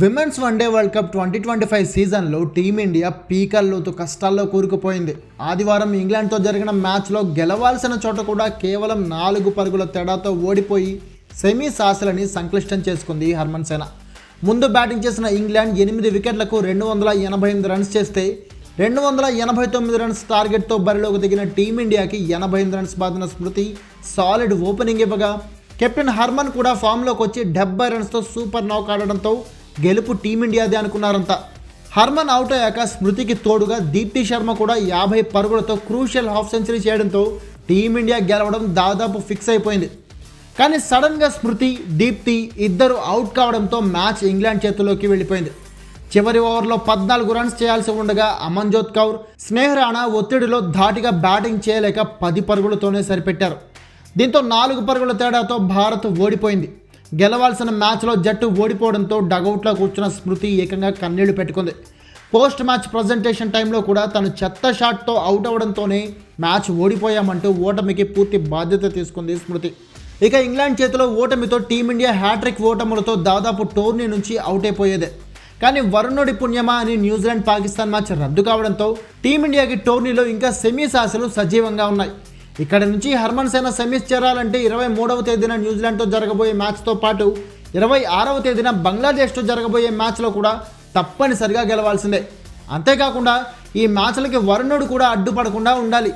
Women's one day world cup twenty twenty five సీజన్లో team India పీకల్లోతో కష్టాల్లో కూరుకుపోయింది. ఆదివారం ఇంగ్లాండ్తో జరిగిన మ్యాచ్లో గెలవాల్సిన చోట కూడా కేవలం నాలుగు పరుగుల తేడాతో ఓడిపోయి సెమీస్ ఆశలని సంక్లిష్టం చేసుకుంది హర్మన్ సేన. ముందు బ్యాటింగ్ చేసిన ఇంగ్లాండ్ ఎనిమిది వికెట్లకు రెండు వందల ఎనభై ఎనిమిది రన్స్ చేస్తే రెండు వందల ఎనభై తొమ్మిది రన్స్ టార్గెట్తో బరిలోకి దిగిన టీమిండియాకి ఎనభై ఎనిమిది రన్స్ బాధిన స్మృతి సాలిడ్ ఓపెనింగ్ ఇవ్వగా కెప్టెన్ హర్మన్ కూడా ఫామ్లోకి వచ్చి డెబ్బై రన్స్తో సూపర్ నౌక్ ఆడడంతో గెలుపు టీమిండియాదే అనుకున్నారంతా హర్మన్ అవుట్ అయ్యాక స్మృతికి తోడుగా దీప్తి శర్మ కూడా యాభై పరుగులతో క్రూషియల్ హాఫ్ సెంచరీ చేయడంతో టీమిండియా గెలవడం దాదాపు ఫిక్స్ అయిపోయింది. కానీ సడన్గా స్మృతి దీప్తి ఇద్దరు అవుట్ కావడంతో మ్యాచ్ ఇంగ్లాండ్ చేతుల్లోకి వెళ్ళిపోయింది. చివరి ఓవర్లో పద్నాలుగు రన్స్ చేయాల్సి ఉండగా అమన్జోత్ కౌర్ స్నేహరాణా ఒత్తిడిలో ధాటిగా బ్యాటింగ్ చేయలేక పది పరుగులతోనే సరిపెట్టారు. దీంతో నాలుగు పరుగుల తేడాతో భారత్ ఓడిపోయింది. గెలవాల్సిన మ్యాచ్లో జట్టు ఓడిపోవడంతో డగౌట్లో కూర్చున్న స్మృతి ఏకంగా కన్నీళ్ళు పెట్టుకుంది. పోస్ట్ మ్యాచ్ ప్రజెంటేషన్ టైంలో కూడా తను చెత్త షాట్తో అవుట్ అవడంతోనే మ్యాచ్ ఓడిపోయామంటూ ఓటమికి పూర్తి బాధ్యత తీసుకుంది స్మృతి. ఇక ఇంగ్లాండ్ చేతిలో ఓటమితో టీమిండియా హ్యాట్రిక్ ఓటములతో దాదాపు టోర్నీ నుంచి అవుట్ అయిపోయేదే. కానీ వరుణుడి పుణ్యమా అని న్యూజిలాండ్ పాకిస్తాన్ మ్యాచ్ రద్దు కావడంతో టీమిండియాకి టోర్నీలో ఇంకా సెమీస్ ఆశలు సజీవంగా ఉన్నాయి. ఇక్కడి నుంచి హర్మన్ సేన సెమీస్ చేరాలంటే ఇరవై మూడవ తేదీన న్యూజిలాండ్తో జరగబోయే మ్యాచ్తో పాటు ఇరవై ఆరవ తేదీన బంగ్లాదేశ్తో జరగబోయే మ్యాచ్లో కూడా తప్పనిసరిగా గెలవాల్సిందే. అంతేకాకుండా ఈ మ్యాచ్లకి వరుణుడు కూడా అడ్డుపడకుండా ఉండాలి.